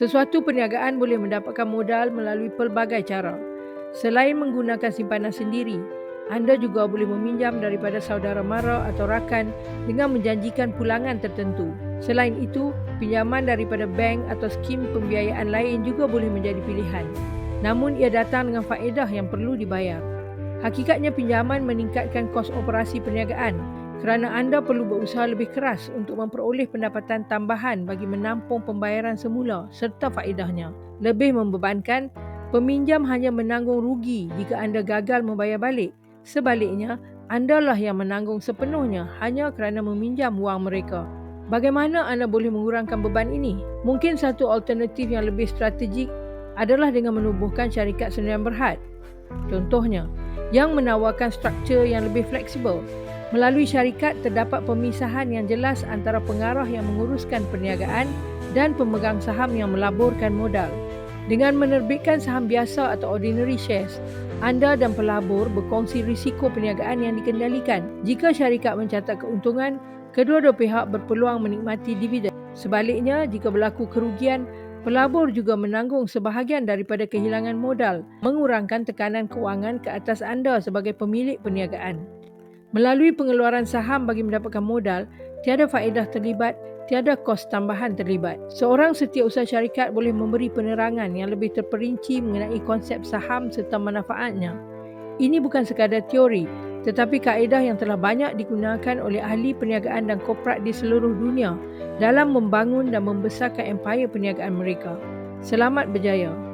Sesuatu perniagaan boleh mendapatkan modal melalui pelbagai cara. Selain menggunakan simpanan sendiri, anda juga boleh meminjam daripada saudara mara atau rakan dengan menjanjikan pulangan tertentu. Selain itu, pinjaman daripada bank atau skim pembiayaan lain juga boleh menjadi pilihan. Namun ia datang dengan faedah yang perlu dibayar. Hakikatnya pinjaman meningkatkan kos operasi perniagaan kerana anda perlu berusaha lebih keras untuk memperoleh pendapatan tambahan bagi menampung pembayaran semula serta faedahnya. Lebih membebankan, peminjam hanya menanggung rugi jika anda gagal membayar balik. Sebaliknya, anda lah yang menanggung sepenuhnya hanya kerana meminjam wang mereka. Bagaimana anda boleh mengurangkan beban ini? Mungkin satu alternatif yang lebih strategik adalah dengan menubuhkan syarikat sendirian berhad. Contohnya, yang menawarkan struktur yang lebih fleksibel Melalui syarikat terdapat pemisahan yang jelas antara pengarah yang menguruskan perniagaan dan pemegang saham yang melaburkan modal. Dengan menerbitkan saham biasa atau ordinary shares, anda dan pelabur berkongsi risiko perniagaan yang dikendalikan. Jika syarikat mencatat keuntungan, kedua-dua pihak berpeluang menikmati dividen. Sebaliknya, jika berlaku kerugian, pelabur juga menanggung sebahagian daripada kehilangan modal, mengurangkan tekanan kewangan ke atas anda sebagai pemilik perniagaan. Melalui pengeluaran saham bagi mendapatkan modal, tiada faedah terlibat, tiada kos tambahan terlibat. Seorang setiausaha syarikat boleh memberi penerangan yang lebih terperinci mengenai konsep saham serta manfaatnya. Ini bukan sekadar teori, tetapi kaedah yang telah banyak digunakan oleh ahli perniagaan dan korporat di seluruh dunia dalam membangun dan membesarkan empayar perniagaan mereka. Selamat berjaya.